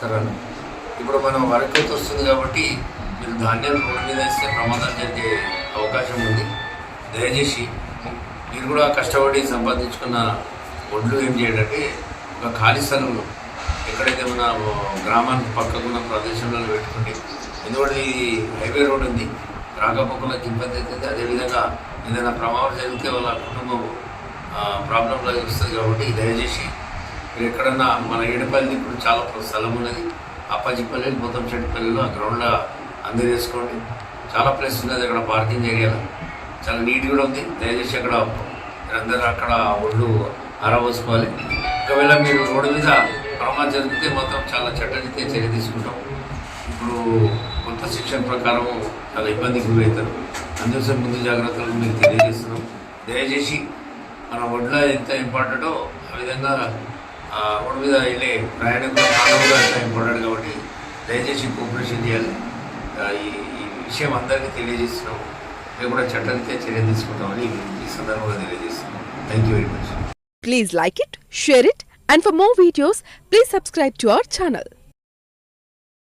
నమస్కారాలు ఇప్పుడు మనం వరకైతే వస్తుంది కాబట్టి మీరు ధాన్యాలు రోడ్డు మీద వేస్తే ప్రమాదం జరిగే అవకాశం ఉంది. దయచేసి మీరు కూడా కష్టపడి సంపాదించుకున్న ఒడ్లు ఏం చేయడానికి ఒక ఖాళీ స్థలంలో ఎక్కడైతే మన గ్రామానికి పక్కకున్న ప్రదేశంలో పెట్టుకుంటే ఎందుకంటే ఇది హైవే రోడ్ ఉంది రాకపోకలకు ఇబ్బంది అవుతుంది. అదేవిధంగా ఏదైనా ప్రమాదం జరిగితే వాళ్ళ కుటుంబం ప్రాబ్లంలో వస్తుంది కాబట్టి దయచేసి మీరు ఎక్కడన్నా మన ఏడుపల్లి ఇప్పుడు చాలా స్థలం ఉన్నది. అప్పాజిపల్లి మొత్తం చెట్టుపల్లిలో ఆ గ్రౌండ్లో అందజేసుకోండి చాలా ప్లేస్ ఉన్నది అక్కడ పార్కింగ్ ఏరియాలో చాలా నీట్ కూడా ఉంది. దయచేసి అక్కడ మీరందరూ అక్కడ ఒళ్ళు ఆరబోసుకోవాలి. ఒకవేళ మీరు రోడ్డు మీద ప్రమాదం జరిగితే మొత్తం చాలా చట్టరీత్యా చర్య తీసుకుంటాం. ఇప్పుడు కొత్త శిక్షణ ప్రకారం చాలా ఇబ్బందికి గురవుతారు. అందుకోసం ముందు జాగ్రత్తలు మీకు తెలియజేస్తున్నాం. దయచేసి మన ఒడ్ల ఎంత ఇంపార్టెంటో ఆ విధంగా రోడ్డు మీద వెళ్ళే ప్రయాణికులు ప్రాణం కూడా ఇంపార్టెంట్ కాబట్టి దయచేసి కోఆపరేషన్ చేయాలి. ఈ విషయం అందరికీ తెలియజేస్తున్నాం మేము కూడా చట్టరీత్యా చర్య తీసుకుంటామని ఈ సందర్భంగా తెలియజేస్తున్నాం thank you very much please like it share it and for more videos please subscribe to our channel